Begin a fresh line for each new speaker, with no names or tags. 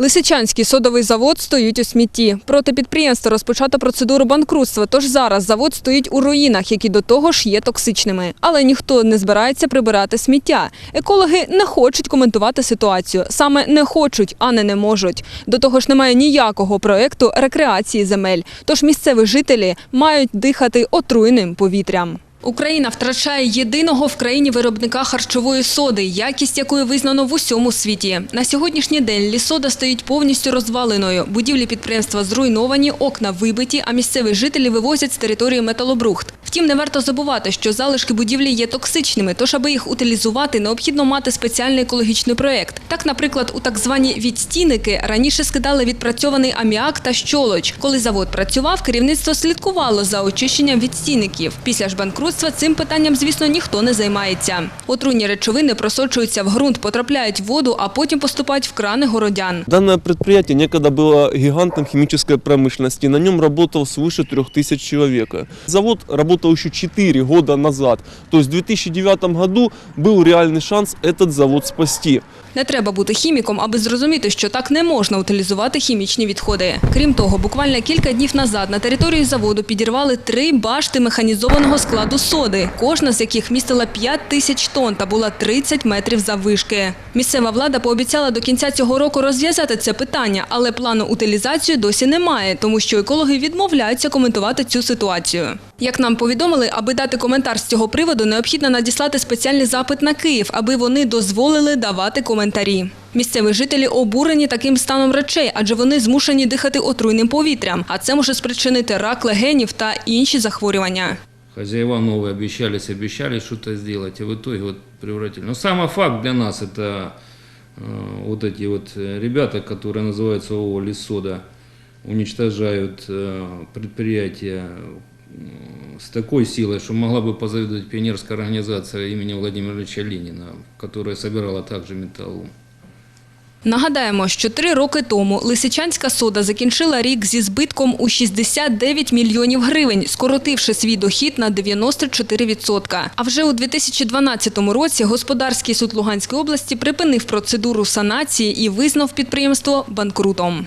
Лисичанський содовий завод стоїть у смітті. Проти підприємства розпочато процедуру банкрутства, тож зараз завод стоїть у руїнах, які до того ж є токсичними. Але ніхто не збирається прибирати сміття. Екологи не хочуть коментувати ситуацію. Саме не хочуть, а не не можуть. До того ж немає ніякого проекту рекреації земель. Тож місцеві жителі мають дихати отруйним повітрям. Україна втрачає єдиного в країні виробника харчової соди, якість якої визнано в усьому світі. На сьогоднішній день лісода стоїть повністю розваленою. Будівлі підприємства зруйновані, окна вибиті, а місцеві жителі вивозять з території металобрухт. Втім, не варто забувати, що залишки будівлі є токсичними, тож аби їх утилізувати, необхідно мати спеціальний екологічний проєкт. Так, наприклад, у так звані відстійники раніше скидали відпрацьований аміак та щолоч. Коли завод працював, керівництво слідкувало за очищенням відстійників. Після ж банкрутства цим питанням, звісно, ніхто не займається. Отруйні речовини просочуються в ґрунт, потрапляють в воду, а потім поступають в крани городян.
Данное предприятие некогда было гигантом химической промышленности. На нем работал свыше 3000 человек. Завод работал еще 4 года назад. То есть в 2009 году был реальный шанс этот завод спасти.
Не треба бути хіміком, аби зрозуміти, що так не можна утилізувати хімічні відходи. Крім того, буквально кілька днів назад на території заводу підірвали три башти механізованого складу соди, кожна з яких містила 5 тисяч тонн та була 30 метрів заввишки. Місцева влада пообіцяла до кінця цього року розв'язати це питання, але плану утилізації досі немає, тому що екологи відмовляються коментувати цю ситуацію. Як нам повідомили, аби дати коментар з цього приводу, необхідно надіслати спеціальний запит на Київ, аби вони дозволили давати коментарі. Місцеві жителі обурені таким станом речей, адже вони змушені дихати отруйним повітрям, а це може спричинити рак легенів та інші захворювання.
Хозяева новые обещались, обещали что-то сделать, а в итоге вот превратили. Но самый факт для нас это э, вот эти вот э, ребята, которые называются ООО «Лесода», уничтожают э, предприятие м, с такой силой, что могла бы позавидовать пионерская организация имени Владимира Ильича Ленина, которая собирала также металлолом.
Нагадаємо, що три роки тому Лисичанська сода закінчила рік зі збитком у 69 мільйонів гривень, скоротивши свій дохід на 94%. А вже у 2012 році Господарський суд Луганської області припинив процедуру санації і визнав підприємство банкрутом.